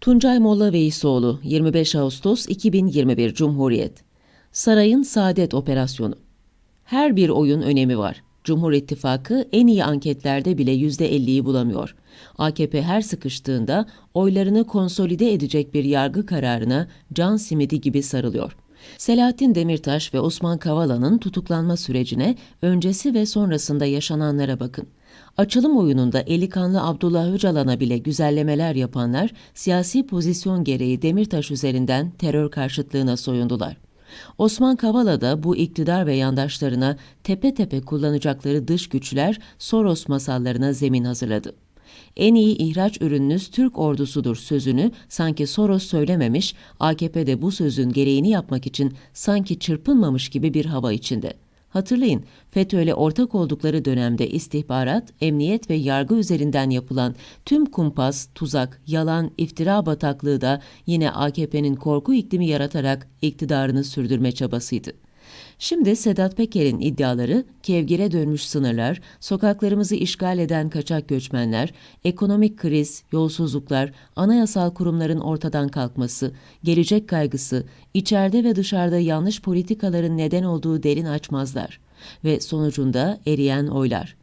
Tuncay Molla Veysoğlu 25 Ağustos 2021 Cumhuriyet Sarayın Saadet Operasyonu Her bir oyun önemi var. Cumhur İttifakı en iyi anketlerde bile %50'yi bulamıyor. AKP her sıkıştığında oylarını konsolide edecek bir yargı kararına can simidi gibi sarılıyor. Selahattin Demirtaş ve Osman Kavala'nın tutuklanma sürecine öncesi ve sonrasında yaşananlara bakın. Açılım oyununda eli kanlı Abdullah Öcalan'a bile güzellemeler yapanlar siyasi pozisyon gereği Demirtaş üzerinden terör karşıtlığına soyundular. Osman Kavala da bu iktidar ve yandaşlarına tepe tepe kullanacakları dış güçler Soros masallarına zemin hazırladı. En iyi ihraç ürününüz Türk ordusudur sözünü sanki Soros söylememiş, AKP de bu sözün gereğini yapmak için sanki çırpınmamış gibi bir hava içinde. Hatırlayın, FETÖ'yle ortak oldukları dönemde istihbarat, emniyet ve yargı üzerinden yapılan tüm kumpas, tuzak, yalan, iftira bataklığı da yine AKP'nin korku iklimi yaratarak iktidarını sürdürme çabasıydı. Şimdi Sedat Peker'in iddiaları, kevgire dönmüş sınırlar, sokaklarımızı işgal eden kaçak göçmenler, ekonomik kriz, yolsuzluklar, anayasal kurumların ortadan kalkması, gelecek kaygısı, içeride ve dışarıda yanlış politikaların neden olduğu derin açmazlar ve sonucunda eriyen oylar.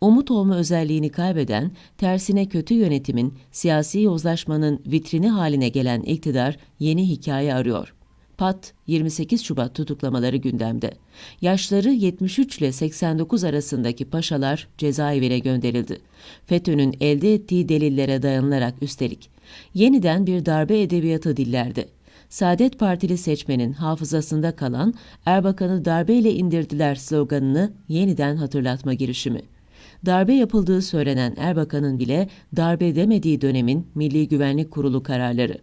Umut olma özelliğini kaybeden, tersine kötü yönetimin, siyasi yozlaşmanın vitrini haline gelen iktidar yeni hikaye arıyor. PAT 28 Şubat tutuklamaları gündemde. Yaşları 73 ile 89 arasındaki paşalar cezaevine gönderildi. FETÖ'nün elde ettiği delillere dayanılarak üstelik. Yeniden bir darbe edebiyatı dillerde. Saadet Partili seçmenin hafızasında kalan Erbakan'ı darbeyle indirdiler sloganını yeniden hatırlatma girişimi. Darbe yapıldığı söylenen Erbakan'ın bile darbe demediği dönemin Milli Güvenlik Kurulu kararları.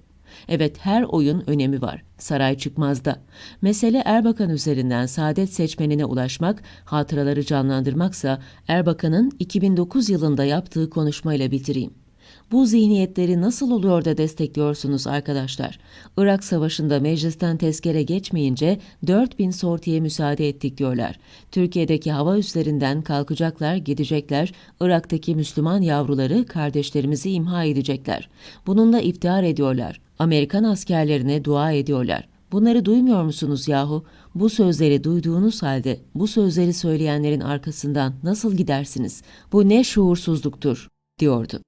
Evet her oyun önemi var. Saray çıkmazda. Mesele Erbakan üzerinden saadet seçmenine ulaşmak, hatıraları canlandırmaksa Erbakan'ın 2009 yılında yaptığı konuşmayla bitireyim. Bu zihniyetleri nasıl oluyor da destekliyorsunuz arkadaşlar? Irak Savaşı'nda meclisten tezkere geçmeyince 4000 sortiye müsaade ettik diyorlar. Türkiye'deki hava üslerinden kalkacaklar, gidecekler. Irak'taki Müslüman yavruları, kardeşlerimizi imha edecekler. Bununla iftihar ediyorlar. Amerikan askerlerine dua ediyorlar. Bunları duymuyor musunuz yahu? Bu sözleri duyduğunuz halde bu sözleri söyleyenlerin arkasından nasıl gidersiniz? Bu ne şuursuzluktur, diyordu.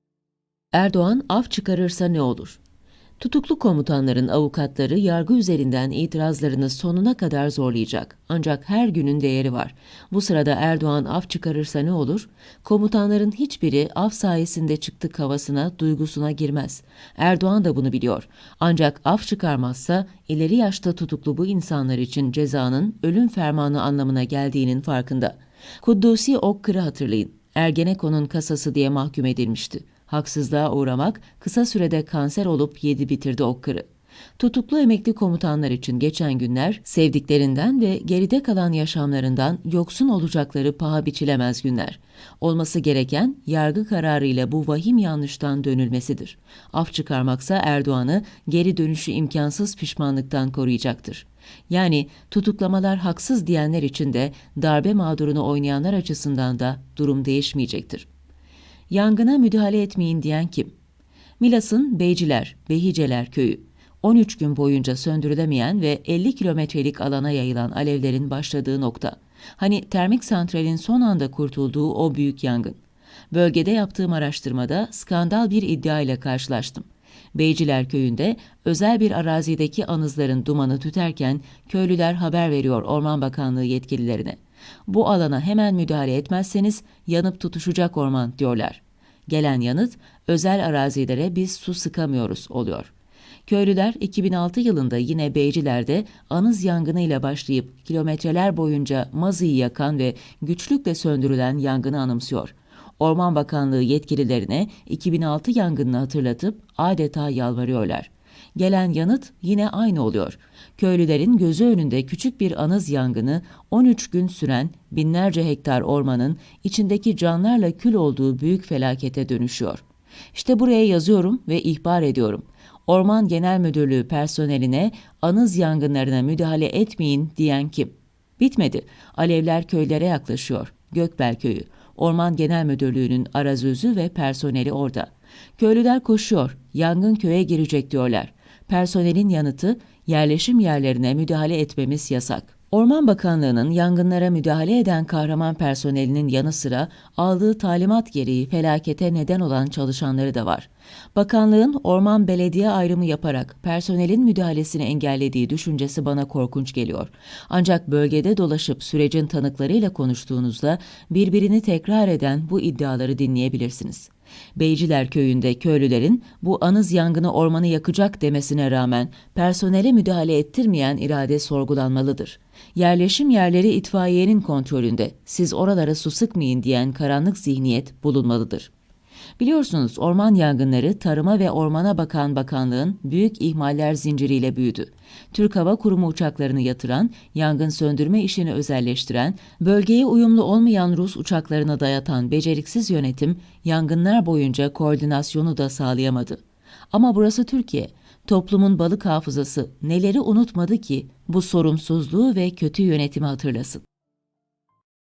Erdoğan af çıkarırsa ne olur? Tutuklu komutanların avukatları yargı üzerinden itirazlarını sonuna kadar zorlayacak. Ancak her günün değeri var. Bu sırada Erdoğan af çıkarırsa ne olur? Komutanların hiçbiri af sayesinde çıktık havasına, duygusuna girmez. Erdoğan da bunu biliyor. Ancak af çıkarmazsa ileri yaşta tutuklu bu insanlar için cezanın ölüm fermanı anlamına geldiğinin farkında. Kuddusi Okkır'ı hatırlayın. Ergenekon'un kasası diye mahkum edilmişti. Haksızlığa uğramak kısa sürede kanser olup yedi bitirdi Okkır'ı. Tutuklu emekli komutanlar için geçen günler sevdiklerinden ve geride kalan yaşamlarından yoksun olacakları paha biçilemez günler. Olması gereken yargı kararıyla bu vahim yanlıştan dönülmesidir. Af çıkarmaksa Erdoğan'ı geri dönüşü imkansız pişmanlıktan koruyacaktır. Yani tutuklamalar haksız diyenler için de darbe mağdurunu oynayanlar açısından da durum değişmeyecektir. Yangına müdahale etmeyin diyen kim? Milas'ın Beyciler, Behiceler köyü. 13 gün boyunca söndürülemeyen ve 50 kilometrelik alana yayılan alevlerin başladığı nokta. Hani termik santralin son anda kurtulduğu o büyük yangın. Bölgede yaptığım araştırmada skandal bir iddia ile karşılaştım. Beyciler köyünde özel bir arazideki anızların dumanı tüterken köylüler haber veriyor Orman Bakanlığı yetkililerine. Bu alana hemen müdahale etmezseniz yanıp tutuşacak orman diyorlar. Gelen yanıt özel arazilere biz su sıkamıyoruz oluyor. Köylüler 2006 yılında yine Beyciler'de anız yangınıyla başlayıp kilometreler boyunca mazıyı yakan ve güçlükle söndürülen yangını anımsıyor. Orman Bakanlığı yetkililerine 2006 yangınını hatırlatıp adeta yalvarıyorlar. Gelen yanıt yine aynı oluyor. Köylülerin gözü önünde küçük bir anız yangını 13 gün süren binlerce hektar ormanın içindeki canlarla kül olduğu büyük felakete dönüşüyor. İşte buraya yazıyorum ve ihbar ediyorum. Orman Genel Müdürlüğü personeline anız yangınlarına müdahale etmeyin diyen kim? Bitmedi. Alevler köylere yaklaşıyor. Gökbel Köyü. Orman Genel Müdürlüğü'nün arazözü ve personeli orada. Köylüler koşuyor, yangın köye girecek diyorlar. Personelin yanıtı, yerleşim yerlerine müdahale etmemiz yasak. Orman Bakanlığı'nın yangınlara müdahale eden kahraman personelinin yanı sıra aldığı talimat gereği felakete neden olan çalışanları da var. Bakanlığın orman belediye ayrımı yaparak personelin müdahalesini engellediği düşüncesi bana korkunç geliyor. Ancak bölgede dolaşıp sürecin tanıklarıyla konuştuğunuzda birbirini tekrar eden bu iddiaları dinleyebilirsiniz. Beyciler köyünde köylülerin bu anız yangını ormanı yakacak demesine rağmen personele müdahale ettirmeyen irade sorgulanmalıdır. Yerleşim yerleri itfaiyenin kontrolünde, siz oralara su sıkmayın diyen karanlık zihniyet bulunmalıdır. Biliyorsunuz orman yangınları Tarıma ve Ormana Bakan Bakanlığın büyük ihmaller zinciriyle büyüdü. Türk Hava Kurumu uçaklarını yatıran, yangın söndürme işini özelleştiren, bölgeye uyumlu olmayan Rus uçaklarına dayatan beceriksiz yönetim yangınlar boyunca koordinasyonu da sağlayamadı. Ama burası Türkiye. Toplumun balık hafızası neleri unutmadı ki bu sorumsuzluğu ve kötü yönetimi hatırlasın.